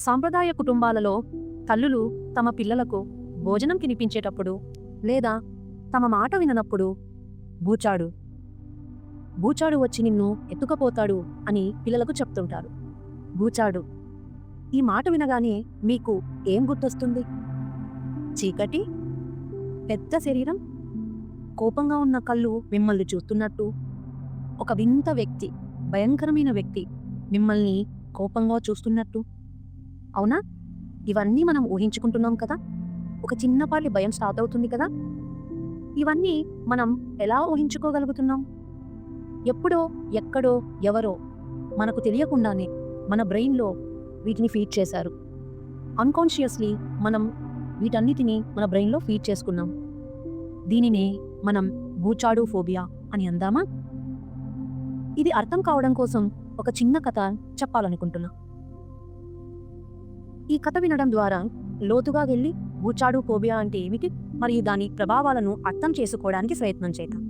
సాంప్రదాయ కుటుంబాలలో తల్లులు తమ పిల్లలకు భోజనం తినిపించేటప్పుడు లేదా తమ మాట విననప్పుడు బూచాడు. బూచాడు వచ్చి నిన్ను ఎత్తుకపోతాడు అని పిల్లలకు చెప్తుంటారు. బూచాడు ఈ మాట వినగానే మీకు ఏం గుర్తొస్తుంది? చీకటి పెద్ద శరీరం కోపంగా ఉన్న కళ్ళు మిమ్మల్ని చూస్తున్నట్టు ఒక వింత వ్యక్తి భయంకరమైన వ్యక్తి మిమ్మల్ని కోపంగా చూస్తున్నట్టు. అవునా? ఇవన్నీ మనం ఊహించుకుంటున్నాం కదా? ఒక చిన్నపాటి భయం స్టార్ట్ అవుతుంది కదా? ఇవన్నీ మనం ఎలా ఊహించుకోగలుగుతున్నాం? ఎప్పుడో ఎక్కడో ఎవరో మనకు తెలియకుండానే మన బ్రెయిన్లో వీటిని ఫీడ్ చేశారు. అన్కాన్షియస్లీ మనం వీటన్నిటిని మన బ్రెయిన్లో ఫీడ్ చేసుకున్నాం. దీనినే మనం భూచాడు ఫోబియా అని అందామా? ఇది అర్థం కావడం కోసం ఒక చిన్న కథ చెప్పాలనుకుంటున్నా. ఈ కథ వినడం ద్వారా లోతుగా వెళ్ళి బూచాడు ఫోబియా అంటే ఏమిటి? మరియు దాని ప్రభావాలను అర్థం చేసుకోవడానికి ప్రయత్నం చేద్దాం.